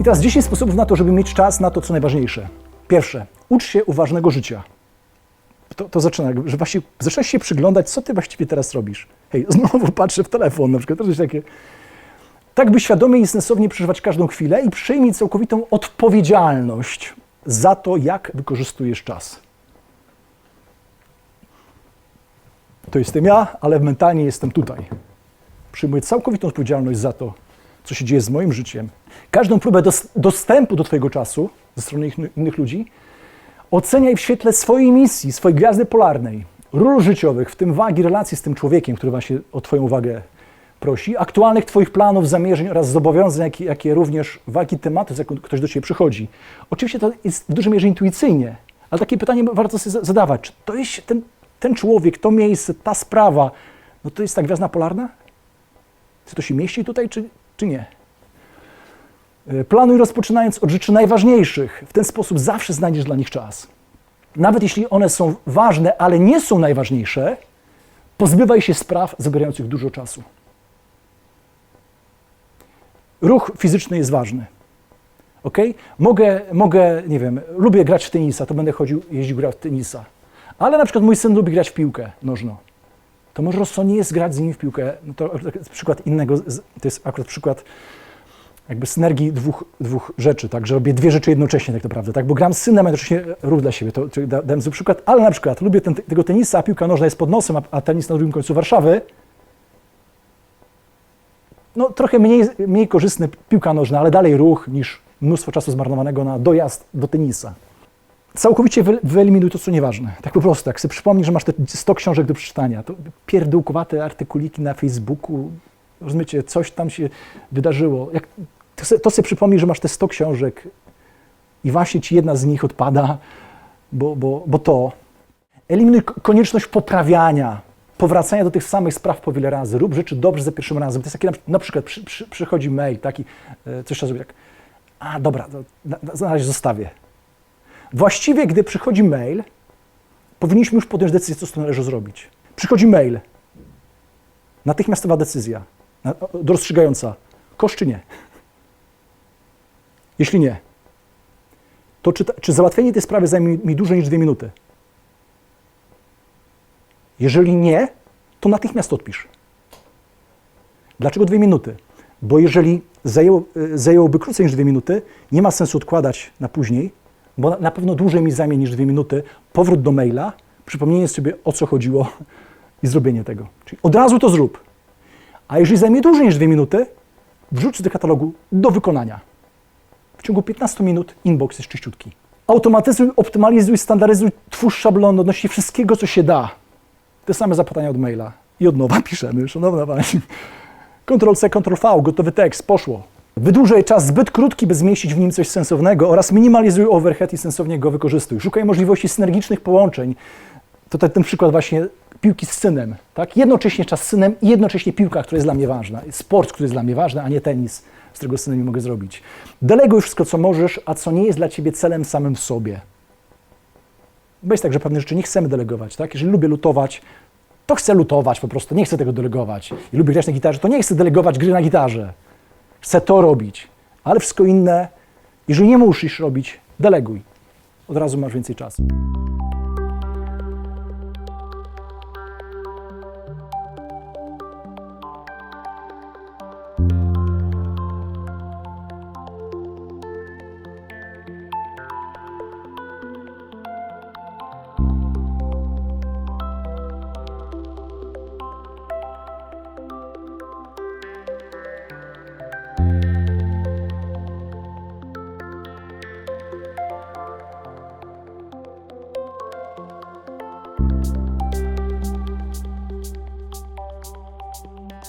I teraz 10 sposobów na to, żeby mieć czas na to, co najważniejsze. Pierwsze, ucz się uważnego życia. To, to zaczyna, że właśnie zaczynasz się przyglądać, co ty właściwie teraz robisz. Hej, znowu patrzę w telefon na przykład, to jest takie... Tak, by świadomie i sensownie przeżywać każdą chwilę i przyjmij całkowitą odpowiedzialność za to, jak wykorzystujesz czas. To jestem ja, ale mentalnie jestem tutaj. Przyjmuję całkowitą odpowiedzialność za to, co się dzieje z moim życiem. Każdą próbę dos- dostępu do Twojego czasu ze strony innych ludzi oceniaj w świetle swojej misji, swojej gwiazdy polarnej, ról życiowych, w tym wagi relacji z tym człowiekiem, który właśnie o Twoją uwagę prosi, aktualnych Twoich planów, zamierzeń oraz zobowiązań, jakie, jakie również wagi tematu, z jaką ktoś do Ciebie przychodzi. Oczywiście to jest w dużej mierze intuicyjnie, ale takie pytanie warto sobie za- zadawać. Czy to jest ten, ten człowiek, to miejsce, ta sprawa, no to jest ta gwiazda polarna? Czy to się mieści tutaj, czy, czy nie? E, Planuj rozpoczynając od rzeczy najważniejszych. W ten sposób zawsze znajdziesz dla nich czas. Nawet jeśli one są ważne, ale nie są najważniejsze, pozbywaj się spraw zabierających dużo czasu. Ruch fizyczny jest ważny. Ok? Mogę, mogę, nie wiem, lubię grać w tenisa, to będę chodził, jeździł, grał w tenisa. Ale na przykład mój syn lubi grać w piłkę nożną. To może rozsądnie jest grać z nim w piłkę. No to jest przykład innego, to jest akurat przykład jakby synergii dwóch, dwóch rzeczy, tak, że robię dwie rzeczy jednocześnie tak naprawdę, tak, bo gram z synem, a jednocześnie ruch dla siebie, to, to da, dałem zły przykład, ale na przykład lubię ten, tego tenisa, a piłka nożna jest pod nosem, a, a tenis na drugim końcu Warszawy, no trochę mniej, mniej korzystny piłka nożna, ale dalej ruch niż mnóstwo czasu zmarnowanego na dojazd do tenisa. Całkowicie wy- wyeliminuj to, co nieważne. Tak po prostu, jak sobie przypomnij, że masz te 100 książek do przeczytania, to pierdółkowate artykuliki na Facebooku, rozumiecie, coś tam się wydarzyło. Jak, to, sobie, to sobie przypomnij, że masz te 100 książek i właśnie ci jedna z nich odpada, bo, bo, bo to. Eliminuj ko- konieczność poprawiania, powracania do tych samych spraw po wiele razy. Rób rzeczy dobrze za pierwszym razem. To jest takie, na przykład przy, przy, przychodzi mail, taki, e, coś trzeba zrobić, tak, a dobra, to na, na, na razie zostawię. Właściwie, gdy przychodzi mail, powinniśmy już podjąć decyzję, co z tym należy zrobić. Przychodzi mail, natychmiastowa decyzja, rozstrzygająca, kosz czy nie. Jeśli nie, to czy, czy załatwienie tej sprawy zajmie mi dłużej niż dwie minuty? Jeżeli nie, to natychmiast odpisz. Dlaczego dwie minuty? Bo jeżeli zajęło, y, zajęłoby krócej niż dwie minuty, nie ma sensu odkładać na później, bo na, pewno dłużej mi zajmie niż dwie minuty powrót do maila, przypomnienie sobie o co chodziło i zrobienie tego. Czyli od razu to zrób. A jeżeli zajmie dłużej niż dwie minuty, wrzuć do katalogu do wykonania. W ciągu 15 minut inbox jest czyściutki. Automatyzuj, optymalizuj, standaryzuj, twórz szablon odnośnie wszystkiego, co się da. Te same zapytania od maila. I od nowa piszemy, szanowna pani. Ctrl-C, Ctrl-V, gotowy tekst, poszło. Wydłużaj czas zbyt krótki, by zmieścić w nim coś sensownego oraz minimalizuj overhead i sensownie go wykorzystuj. Szukaj możliwości synergicznych połączeń. To ten, ten przykład właśnie piłki z synem. Tak? Jednocześnie czas z synem i jednocześnie piłka, która jest dla mnie ważna. Sport, który jest dla mnie ważny, a nie tenis, z którego z synem nie mogę zrobić. Deleguj wszystko, co możesz, a co nie jest dla ciebie celem samym w sobie. Bo jest tak, że pewne rzeczy nie chcemy delegować. Tak? Jeżeli lubię lutować, to chcę lutować po prostu, nie chcę tego delegować. I lubię grać na gitarze, to nie chcę delegować gry na gitarze. Chcę to robić. Ale wszystko inne, jeżeli nie musisz robić, deleguj. Od razu masz więcej czasu.